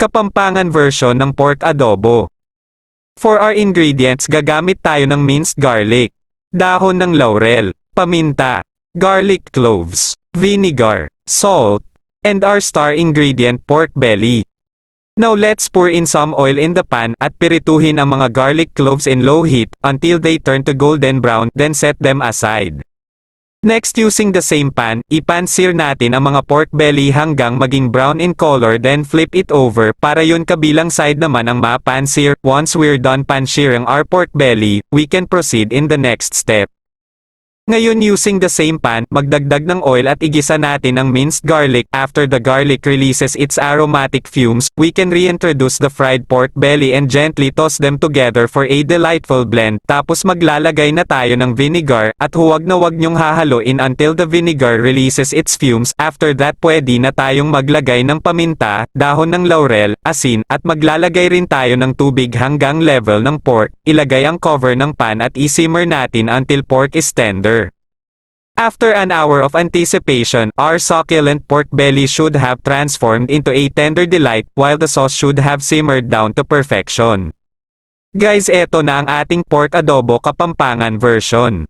Kapampangan version ng pork adobo. For our ingredients gagamit tayo ng minced garlic, dahon ng laurel, paminta, garlic cloves, vinegar, salt, and our star ingredient pork belly. Now let's pour in some oil in the pan at pirituhin ang mga garlic cloves in low heat until they turn to golden brown then set them aside. Next using the same pan, ipan-sear natin ang mga pork belly hanggang maging brown in color then flip it over para yun kabilang side naman ang ma-pan-sear. Once we're done pan-searing our pork belly, we can proceed in the next step. Ngayon using the same pan, magdagdag ng oil at igisa natin ang minced garlic. After the garlic releases its aromatic fumes, we can reintroduce the fried pork belly and gently toss them together for a delightful blend. Tapos maglalagay na tayo ng vinegar, at huwag na wag nyong hahaluin until the vinegar releases its fumes. After that pwede na tayong maglagay ng paminta, dahon ng laurel, asin, at maglalagay rin tayo ng tubig hanggang level ng pork. Ilagay ang cover ng pan at isimmer natin until pork is tender. After an hour of anticipation, our succulent pork belly should have transformed into a tender delight, while the sauce should have simmered down to perfection. Guys eto na ang ating pork adobo kapampangan version.